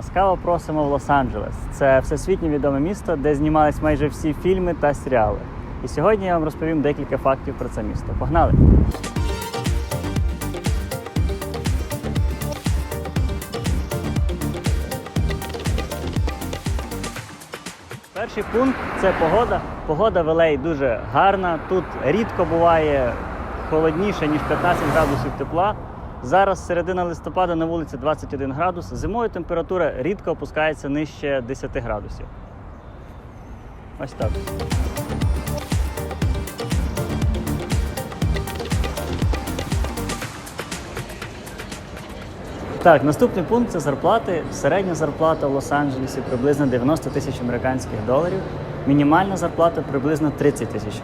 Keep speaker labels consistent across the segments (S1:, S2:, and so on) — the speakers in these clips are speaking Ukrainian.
S1: Ласкаво просимо в Лос-Анджелес. Це всесвітньо відоме місто, де знімались майже всі фільми та серіали. І сьогодні я вам розповім декілька фактів про це місто. Погнали! Перший пункт це погода. Погода в LA дуже гарна. Тут рідко буває холодніше, ніж 15 градусів тепла. Зараз середина листопада на вулиці 21 градус. Зимою температура рідко опускається нижче 10 градусів. Ось так. Так, наступний пункт це зарплати. Середня зарплата в Лос-Анджелесі приблизно 90 тисяч американських доларів. Мінімальна зарплата приблизно 30 тисяч.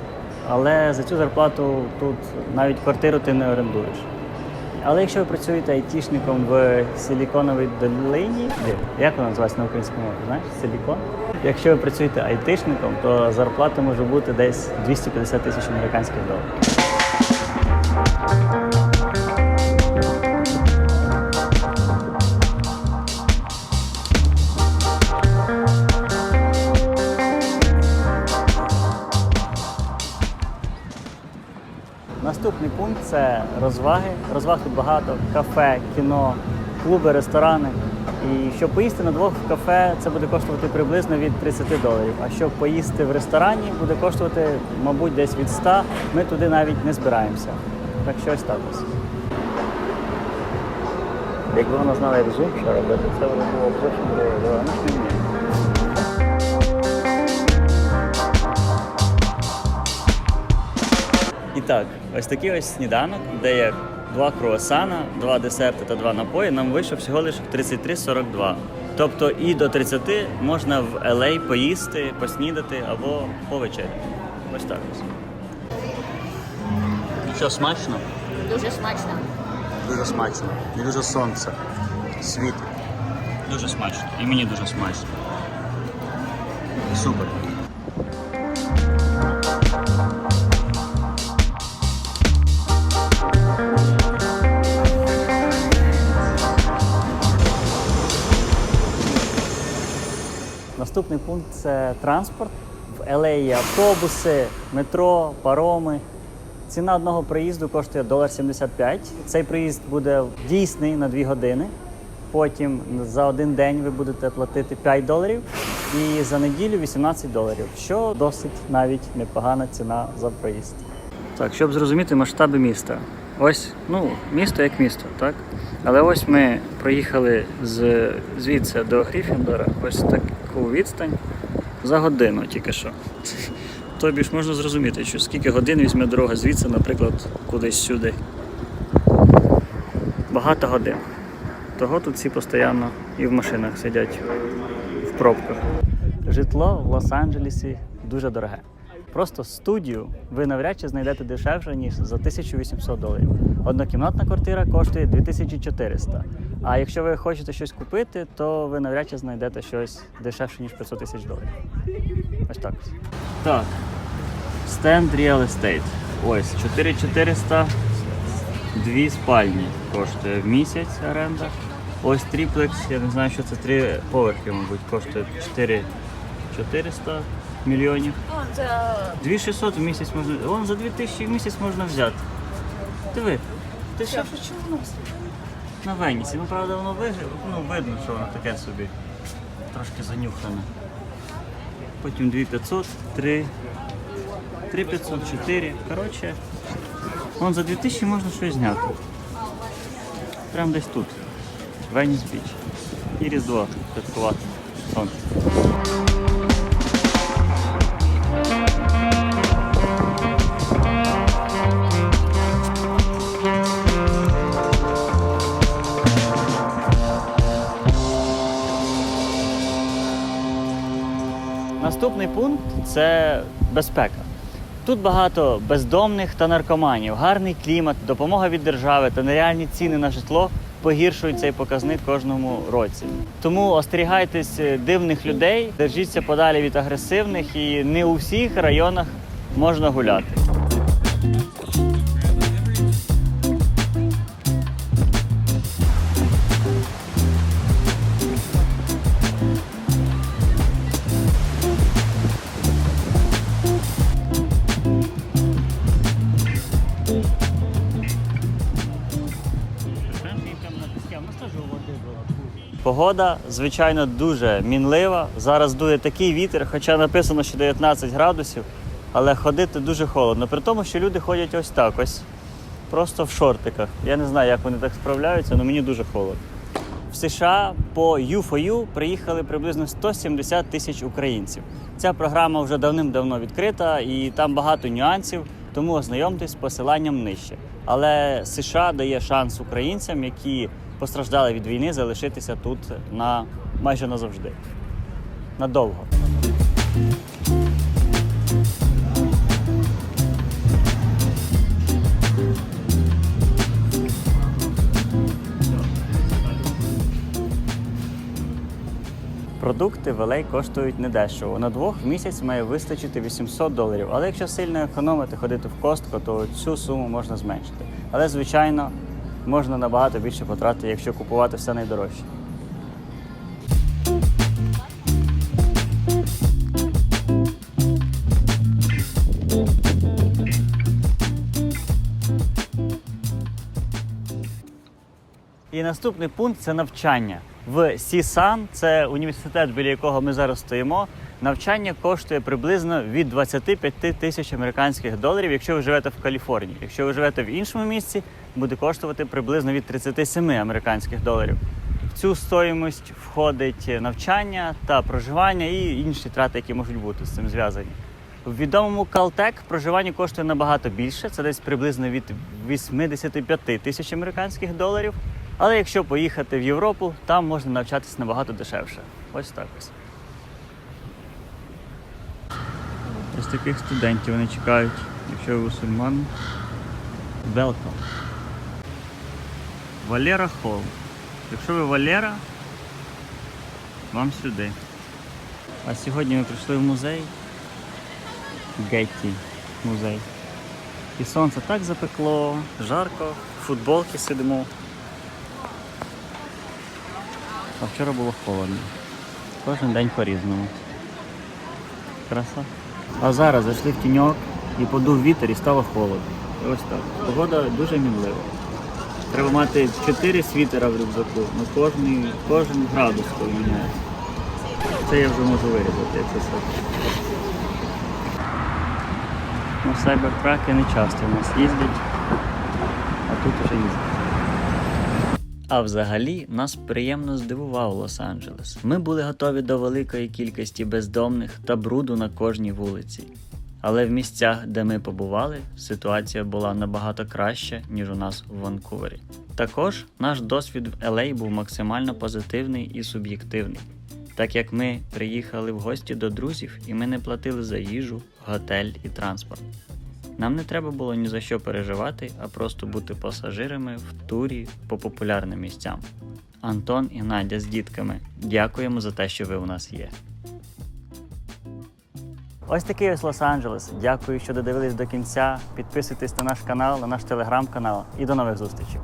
S1: Але за цю зарплату тут навіть квартиру ти не орендуєш. Але якщо ви працюєте айтішником в Силіконовій долині, як вона називається на українському мові, знаєш? Силікон? Якщо ви працюєте айтишником, то зарплата може бути десь 250 тисяч американських доларів. Це розваги. Розваг тут багато: кафе, кіно, клуби, ресторани. І щоб поїсти на двох в кафе, це буде коштувати приблизно від 30 доларів. А щоб поїсти в ресторані, буде коштувати, мабуть, десь від 100. Ми туди навіть не збираємося. Так що ось так ось. Якби вона знала, як зум що робити, це було б зовсім друге. Ось такий ось сніданок, де є два круасана, два десерти та два напої. Нам вийшов всього лише 33,42. Тобто і до 30 можна в LA поїсти, поснідати або повечеряти. Ось так ось. Що, смачно?
S2: Дуже смачно.
S1: Дуже смачно. І дуже сонце. Світить. Дуже смачно. І мені дуже смачно. Супер. Наступний пункт це транспорт. В LA є автобуси, метро, пароми. Ціна одного проїзду коштує 1,75 Цей проїзд буде дійсний на 2 години. Потім за один день ви будете платити 5 доларів і за неділю 18 доларів, що досить навіть непогана ціна за проїзд. Так, щоб зрозуміти масштаби міста. Ось, ну, місто як місто, так? Але ось ми проїхали з, звідси до Гріфіндора, ось таку відстань за годину тільки що. Тобі ж можна зрозуміти, що скільки годин візьме дорога звідси, наприклад, кудись сюди. Багато годин. Того тут всі постійно і в машинах сидять в пробках. Житло в Лос-Анджелесі дуже дороге. Просто студію ви навряд чи знайдете дешевше, ніж за 1800 доларів. Однокімнатна квартира коштує 2400. А якщо ви хочете щось купити, то ви навряд чи знайдете щось дешевше, ніж 500 тисяч доларів. Ось так. Так. Stand Real Estate. Ось 4400 дві спальні коштує в місяць оренда. Ось триплекс, я не знаю, що це три поверхи, мабуть, коштує 4 400 мільйонів.
S2: О, це
S1: 2600 в місяць можна. Вон за 2000 в місяць можна взяти. Диви. Ти що? На Венісі. Ну, правда, воно вигля... ну, видно, що воно таке собі. Трошки занюхане. Потім 2500, 3, 3500, 4. Коротше, вон за 2000 можна щось зняти. Прямо десь тут. Веніс Біч. І Різдво святкувати. Сонце. Наступний пункт це безпека. Тут багато бездомних та наркоманів, гарний клімат, допомога від держави та нереальні ціни на житло погіршують цей показник кожному році. Тому остерігайтесь дивних людей, держіться подалі від агресивних і не у всіх районах можна гуляти. Погода, звичайно, дуже мінлива. Зараз дує такий вітер, хоча написано, що 19 градусів, але ходити дуже холодно. При тому, що люди ходять ось так, ось просто в шортиках. Я не знаю, як вони так справляються, але мені дуже холодно. В США по U4U приїхали приблизно 170 тисяч українців. Ця програма вже давним-давно відкрита і там багато нюансів, тому ознайомтесь з посиланням нижче. Але США дає шанс українцям, які постраждали від війни, залишитися тут на майже назавжди. Надовго. Продукти в LA коштують недешево. На двох в місяць має вистачити 800 доларів. Але якщо сильно економити, ходити в костко, то цю суму можна зменшити. Але, звичайно, можна набагато більше потратити, якщо купувати все найдорожче. І наступний пункт це навчання. В CSUN, це університет, біля якого ми зараз стоїмо. Навчання коштує приблизно від 25 тисяч американських доларів, якщо ви живете в Каліфорнії. Якщо ви живете в іншому місці, буде коштувати приблизно від 37 американських доларів. В цю стоїмость входить навчання та проживання і інші трати, які можуть бути з цим зв'язані. В відомому Caltech проживання коштує набагато більше, це десь приблизно від 85 тисяч американських доларів. Але якщо поїхати в Європу, там можна навчатися набагато дешевше. Ось так ось. Ось таких студентів вони чекають, якщо ви мусульман. Welcome. Валера Холл. Якщо ви Валера, вам сюди. А сьогодні ми прийшли в музей. Гетті музей. І сонце так запекло, жарко, футболки сидимо. А вчора було холодно. Кожен день по-різному. Краса. А зараз зайшли в тіньок і подув вітер і стало холодно. І ось так. Погода дуже мінлива. Треба мати 4 світера в рюкзаку, на кожний, кожен градус поміняється. Це я вже можу вирізати, якщо що. Ну, сайбертраки не часто у нас їздять, а тут уже їздять. А взагалі нас приємно здивував Лос-Анджелес. Ми були готові до великої кількості бездомних та бруду на кожній вулиці. Але в місцях, де ми побували, ситуація була набагато краща, ніж у нас в Ванкувері. Також наш досвід в LA був максимально позитивний і суб'єктивний, так як ми приїхали в гості до друзів і ми не платили за їжу, готель і транспорт. Нам не треба було ні за що переживати, а просто бути пасажирами в турі по популярним місцям. Антон і Надя з дітками. Дякуємо за те, що ви у нас є. Ось такий ось Лос-Анджелес. Дякую, що додивились до кінця. Підписуйтесь на наш канал, на наш телеграм-канал і до нових зустрічей.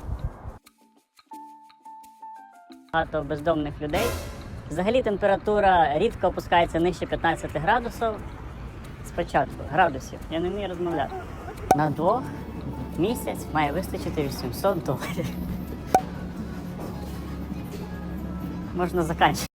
S2: багато бездомних людей. Взагалі температура рідко опускається нижче 15 градусів. Спочатку градусів. Я не вмію розмовляти. На двох місяць має вистачити 800 доларів. Можна закінчити.